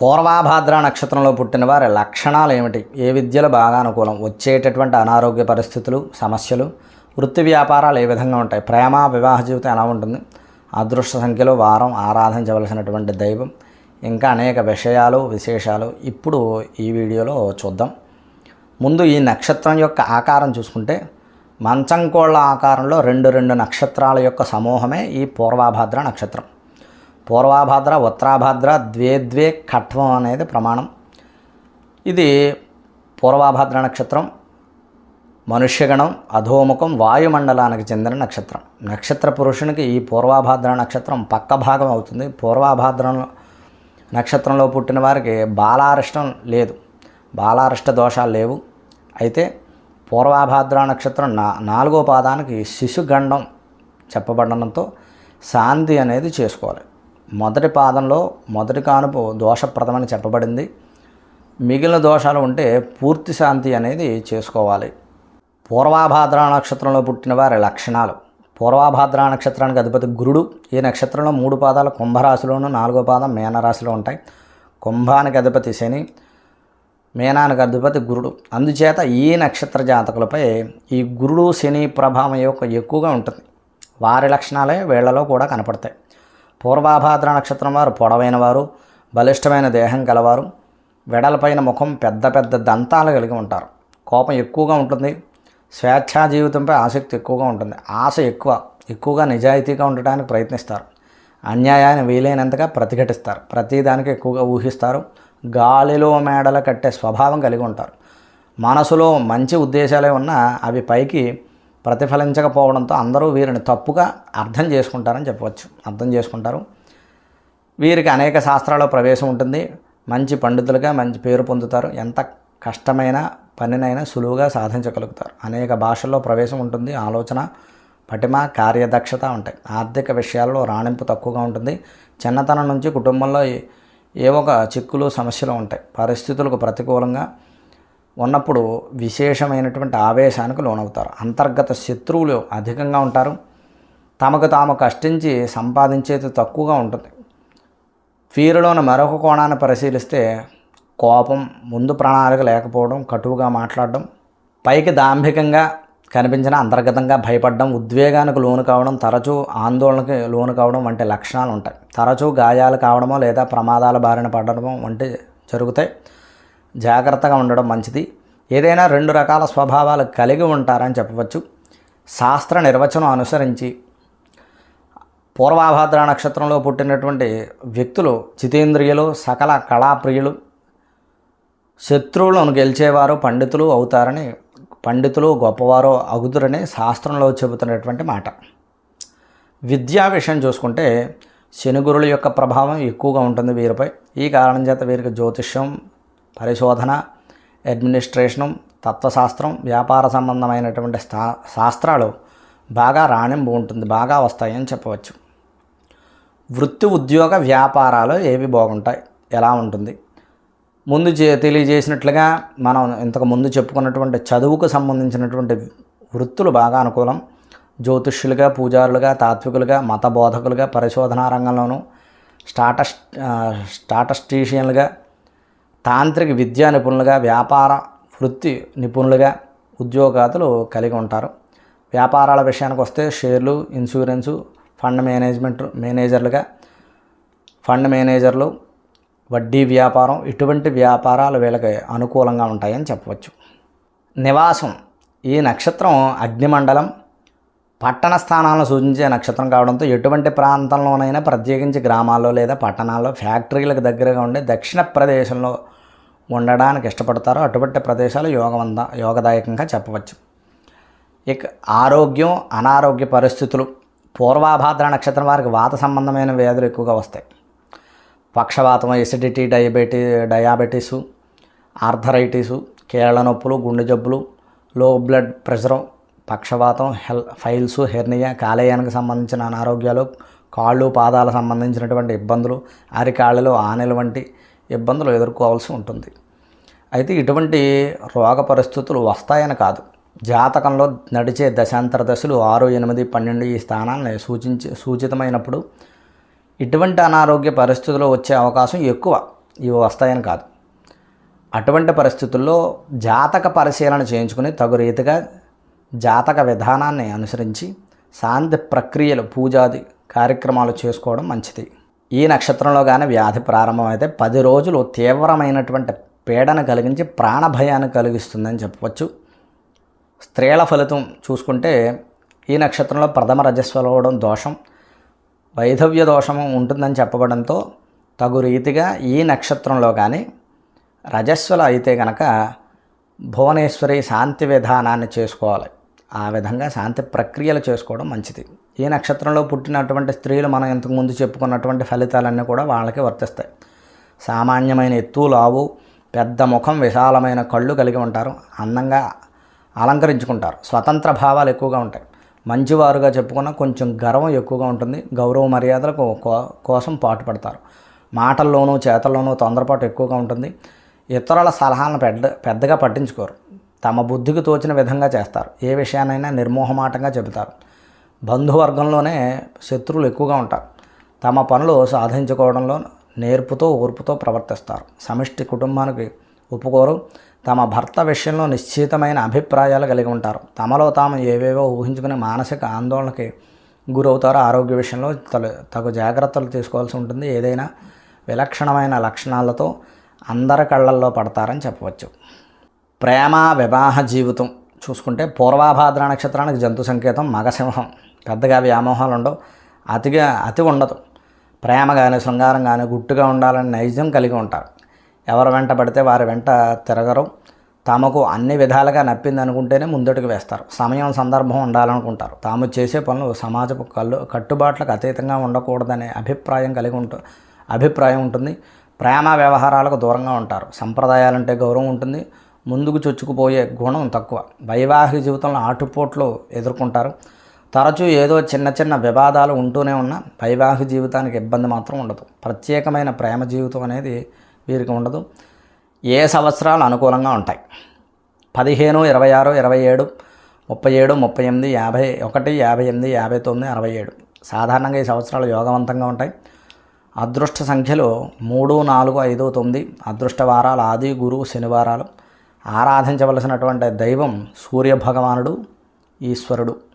పూర్వాభాద్ర నక్షత్రంలో పుట్టిన వారి లక్షణాలు ఏమిటి? ఏ విద్యలు బాగా అనుకూలం? వచ్చేటటువంటి అనారోగ్య పరిస్థితులు సమస్యలు వృత్తి వ్యాపారాలు ఏ విధంగా ఉంటాయి? ప్రేమ వివాహ జీవితం ఎలా ఉంటుంది? అదృష్ట సంఖ్యలో వారం ఆరాధించవలసినటువంటి దైవం. ఇంకా అనేక విషయాలు విశేషాలు ఇప్పుడు ఈ వీడియోలో చూద్దాం. ముందు ఈ నక్షత్రం యొక్క ఆకారం చూసుకుంటే మంచం కోళ్ళ ఆకారంలో రెండు రెండు నక్షత్రాల యొక్క సమూహమే ఈ పూర్వాభాద్ర నక్షత్రం. పూర్వాభాద్ర ఉత్తరాభాద్ర ద్వే ద్వే ఖట్వం అనేది ప్రమాణం. ఇది పూర్వాభాద్ర నక్షత్రం మనుష్యగణం అధోముఖం వాయుమండలానికి చెందిన నక్షత్రం. నక్షత్ర పురుషునికి ఈ పూర్వాభాద్ర నక్షత్రం పక్క భాగం అవుతుంది. పూర్వాభాద్ర నక్షత్రంలో పుట్టిన వారికి బాలారిష్టం లేదు. బాలారిష్ట దోషాలు లేవు. అయితే పూర్వాభాద్ర నక్షత్రం నా నాలుగో పాదానికి శిశుగండం చెప్పబడడంతో శాంతి అనేది చేసుకోవాలి. మొదటి పాదంలో మొదటి కానుపు దోషప్రదమని చెప్పబడింది. మిగిలిన దోషాలు ఉంటే పూర్తి శాంతి అనేది చేసుకోవాలి. పూర్వాభాద్ర నక్షత్రంలో పుట్టిన వారి లక్షణాలు. పూర్వాభాద్ర నక్షత్రానికి అధిపతి గురుడు. ఈ నక్షత్రంలో మూడు పాదాలు కుంభరాశిలోను నాలుగో పాదం మీనరాశిలో ఉంటాయి. కుంభానికి అధిపతి శని మీనానికి అధిపతి గురుడు. అందుచేత ఈ నక్షత్ర జాతకులపై ఈ గురుడు శని ప్రభావం యొక్క ఎక్కువగా ఉంటుంది. వారి లక్షణాలే వీళ్ళలో కూడా కనపడతాయి. పూర్వాభాద్ర నక్షత్రం వారు పొడవైన వారు బలిష్టమైన దేహం గలవారు. వెడలపైన ముఖం పెద్ద పెద్ద దంతాలు కలిగి ఉంటారు. కోపం ఎక్కువగా ఉంటుంది. స్వేచ్ఛా జీవితంపై ఆసక్తి ఎక్కువగా ఉంటుంది. ఆశ ఎక్కువ. ఎక్కువగా నిజాయితీగా ఉండటానికి ప్రయత్నిస్తారు. అన్యాయాన్ని వీలైనంతగా ప్రతిఘటిస్తారు. ప్రతిదానికి ఎక్కువగా ఊహిస్తారు. గాలిలో మేడల కట్టే స్వభావం కలిగి ఉంటారు. మనసులో మంచి ఉద్దేశాలే ఉన్నా అవి పైకి ప్రతిఫలించకపోవడంతో అందరూ వీరిని తప్పుగా అర్థం చేసుకుంటారని చెప్పవచ్చు. అర్థం చేసుకుంటారు. వీరికి అనేక శాస్త్రాల్లో ప్రవేశం ఉంటుంది. మంచి పండితులుగా మంచి పేరు పొందుతారు. ఎంత కష్టమైన పనినైనా సులువుగా సాధించగలుగుతారు. అనేక భాషల్లో ప్రవేశం ఉంటుంది. ఆలోచన పటిమ కార్యదక్షత ఉంటాయి. ఆర్థిక విషయాల్లో రాణింపు తక్కువగా ఉంటుంది. చిన్నతనం నుంచి కుటుంబంలో ఏ- ఒక చిక్కులు సమస్యలు ఉంటాయి. పరిస్థితులకు ప్రతికూలంగా ఉన్నప్పుడు విశేషమైనటువంటి ఆవేశానికి లోనవుతారు. అంతర్గత శత్రువులు అధికంగా ఉంటారు. తమకు తాము కష్టించి సంపాదించేది తక్కువగా ఉంటుంది. వీరిలోని మరొక కోణాన్ని పరిశీలిస్తే కోపం ముందు ప్రణాళిక లేకపోవడం కటువుగా మాట్లాడడం పైకి దాంభికంగా కనిపించిన అంతర్గతంగా భయపడడం ఉద్వేగానికి లోను కావడం తరచూ ఆందోళనకి లోను కావడం వంటి లక్షణాలు ఉంటాయి. తరచూ గాయాలు కావడమో లేదా ప్రమాదాల బారిన పడడమో వంటి జరుగుతాయి. జాగ్రత్తగా ఉండడం మంచిది. ఏదైనా రెండు రకాల స్వభావాలు కలిగి ఉంటారని చెప్పవచ్చు. శాస్త్ర నిర్వచనం అనుసరించి పూర్వాభాద్ర నక్షత్రంలో పుట్టినటువంటి వ్యక్తులు జితేంద్రియులు సకల కళాప్రియులు శత్రువులను గెలిచేవారు పండితులు అవుతారని పండితులు గొప్పవారు అగుదురని శాస్త్రంలో చెబుతున్నటువంటి మాట. విద్యా విషయం చూసుకుంటే శనిగురుల యొక్క ప్రభావం ఎక్కువగా ఉంటుంది వీరిపై. ఈ కారణం చేత వీరికి జ్యోతిష్యం పరిశోధన అడ్మినిస్ట్రేషను తత్వశాస్త్రం వ్యాపార సంబంధమైనటువంటి స్థా శాస్త్రాలు బాగా రాణింపు ఉంటుంది బాగా వస్తాయని చెప్పవచ్చు. వృత్తి ఉద్యోగ వ్యాపారాలు ఏవి బాగుంటాయి? ఎలా ఉంటుంది? ముందు చే తెలియజేసినట్లుగా మనం ఇంతకు ముందు చెప్పుకున్నటువంటి చదువుకు సంబంధించినటువంటి వృత్తులు బాగా అనుకూలం. జ్యోతిష్యులుగా పూజారులుగా తాత్వికులుగా మత బోధకులుగా పరిశోధనా రంగంలోనూ స్టాటస్ స్టాటస్టీషియన్లుగా తాంత్రిక విద్యా నిపుణులుగా వ్యాపార వృత్తి నిపుణులుగా ఉద్యోగాతులు కలిగి ఉంటారు. వ్యాపారాల విషయానికి వస్తే షేర్లు ఇన్సూరెన్సు ఫండ్ మేనేజ్మెంట్ మేనేజర్లుగా ఫండ్ మేనేజర్లు వడ్డీ వ్యాపారం ఇటువంటి వ్యాపారాలు వీళ్ళకి అనుకూలంగా ఉంటాయని చెప్పవచ్చు. నివాసం ఈ నక్షత్రం అగ్నిమండలం పట్టణ స్థానాలను సూచించే నక్షత్రం కావడంతో ఎటువంటి ప్రాంతంలోనైనా ప్రత్యేకించి గ్రామాల్లో లేదా పట్టణాల్లో ఫ్యాక్టరీలకు దగ్గరగా ఉండే దక్షిణ ప్రదేశంలో ఉండడానికి ఇష్టపడతారో అటువంటి ప్రదేశాలు యోగవంత యోగదాయకంగా చెప్పవచ్చు. ఇక ఆరోగ్యం అనారోగ్య పరిస్థితులు పూర్వాభాద్ర నక్షత్రం వారికి వాత సంబంధమైన వ్యాధులు ఎక్కువగా వస్తాయి. పక్షవాతం ఎసిడిటీ డయాబెటీ డయాబెటీసు ఆర్థరైటిసు కీళ్ళ నొప్పులు గుండె జబ్బులు లో బ్లడ్ ప్రెషరు పక్షవాతం హెల్ ఫైల్స్ హెర్నియా కాలేయానికి సంబంధించిన అనారోగ్యాలు కాళ్ళు పాదాలకు సంబంధించినటువంటి ఇబ్బందులు అరికాళ్ళలో ఆనెలు వంటి ఇబ్బందులు ఎదుర్కోవాల్సి ఉంటుంది. అయితే ఇటువంటి రోగ పరిస్థితులు వస్తాయని కాదు. జాతకంలో నడిచే దశాంతర దశలు ఆరు ఎనిమిది పన్నెండు ఈ స్థానాన్ని సూచించి సూచితమైనప్పుడు ఇటువంటి అనారోగ్య పరిస్థితులు వచ్చే అవకాశం ఎక్కువ. ఇవి వస్తాయని కాదు. అటువంటి పరిస్థితుల్లో జాతక పరిశీలన చేయించుకుని తగు రీతిగా జాతక విధానాన్ని అనుసరించి శాంతి ప్రక్రియలు పూజాది కార్యక్రమాలు చేసుకోవడం మంచిది. ఈ నక్షత్రంలో కానీ వ్యాధి ప్రారంభమైతే పది రోజులు తీవ్రమైనటువంటి పీడన కలిగించి ప్రాణభయాన్ని కలిగిస్తుందని చెప్పవచ్చు. స్త్రీల ఫలితం చూసుకుంటే ఈ నక్షత్రంలో ప్రథమ రజస్వలవడం దోషం. వైధవ్య దోషము ఉంటుందని చెప్పబడంతో తగు రీతిగా ఈ నక్షత్రంలో కానీ రజస్వల అయితే కనుక భువనేశ్వరి శాంతి విధానాన్ని చేసుకోవాలి. ఆ విధంగా శాంతి ప్రక్రియలు చేసుకోవడం మంచిది. ఈ నక్షత్రంలో పుట్టినటువంటి స్త్రీలు మనం ఇంతకుముందు చెప్పుకున్నటువంటి ఫలితాలన్నీ కూడా వాళ్ళకి వర్తిస్తాయి. సామాన్యమైన ఎత్తు లావు పెద్ద ముఖం విశాలమైన కళ్ళు కలిగి ఉంటారు. అందంగా అలంకరించుకుంటారు. స్వతంత్ర భావాలు ఎక్కువగా ఉంటాయి. మంచివారుగా చెప్పుకున్న కొంచెం గర్వం ఎక్కువగా ఉంటుంది. గౌరవ మర్యాదలకు కోసం పాటుపడతారు మాటల్లోనూ చేతల్లోనూ తొందరపాటు ఎక్కువగా ఉంటుంది. ఇతరుల సలహాలను పెద్ద పెద్దగా పట్టించుకోరు. తమ బుద్ధికి తోచిన విధంగా చేస్తారు. ఏ విషయాన్నైనా నిర్మోహమాటంగా చెబుతారు. బంధువర్గంలోనే శత్రువులు ఎక్కువగా ఉంటారు. తమ పనులు సాధించుకోవడంలో నేర్పుతో ఓర్పుతో ప్రవర్తిస్తారు. సమిష్టి కుటుంబానికి ఒప్పుకోరు. తమ భర్త విషయంలో నిశ్చితమైన అభిప్రాయాలు కలిగి ఉంటారు. తమలో తాము ఏవేవో ఊహించుకుని మానసిక ఆందోళనకి గురవుతారు. ఆరోగ్య విషయంలో తల- తగు జాగ్రత్తలు తీసుకోవాల్సి ఉంటుంది. ఏదైనా విలక్షణమైన లక్షణాలతో అందరి కళ్ళల్లో పడతారని చెప్పవచ్చు. ప్రేమ వివాహ జీవితం చూసుకుంటే పూర్వాభాద్ర నక్షత్రానికి జంతు సంకేతం మగసింహం. పెద్దగా వ్యామోహాలు ఉండవు అతిగా అతి ఉండదు. ప్రేమ కానీ శృంగారం కానీ గుట్టుగా ఉండాలని నైజం కలిగి ఉంటారు. ఎవరు వెంట పడితే వారి వెంట తిరగరు. తమకు అన్ని విధాలుగా నప్పింది అనుకుంటేనే ముందడుగు వేస్తారు. సమయం సందర్భం ఉండాలనుకుంటారు. తాము చేసే పనులు సమాజపు కళ్ళు కట్టుబాట్లకు అతీతంగా ఉండకూడదనే అభిప్రాయం కలిగి ఉంటు అభిప్రాయం ఉంటుంది. ప్రేమ వ్యవహారాలకు దూరంగా ఉంటారు. సంప్రదాయాలంటే గౌరవం ఉంటుంది. ముందుకు చొచ్చుకుపోయే గుణం తక్కువ. వైవాహిక జీవితంలో ఆటుపోట్లు ఎదుర్కొంటారు. తరచూ ఏదో చిన్న చిన్న వివాదాలు ఉంటూనే ఉన్న వైవాహిక జీవితానికి ఇబ్బంది మాత్రం ఉండదు. ప్రత్యేకమైన ప్రేమ జీవితం అనేది వీరికి ఉండదు. ఏ సంవత్సరాలు అనుకూలంగా ఉంటాయి. పదిహేను ఇరవై ఆరు ఇరవై ఏడు ముప్పై ఏడు ముప్పై ఎనిమిది యాభై ఒకటి యాభై ఎనిమిది యాభై తొమ్మిది అరవై ఏడు. సాధారణంగా ఈ సంవత్సరాలు యోగవంతంగా ఉంటాయి. అదృష్ట సంఖ్యలు మూడు నాలుగు ఐదు తొమ్మిది. అదృష్ట వారాలు ఆది గురు శనివారాలు. ఆరాధించవలసినటువంటి దైవం సూర్య భగవానుడు ఈశ్వరుడు.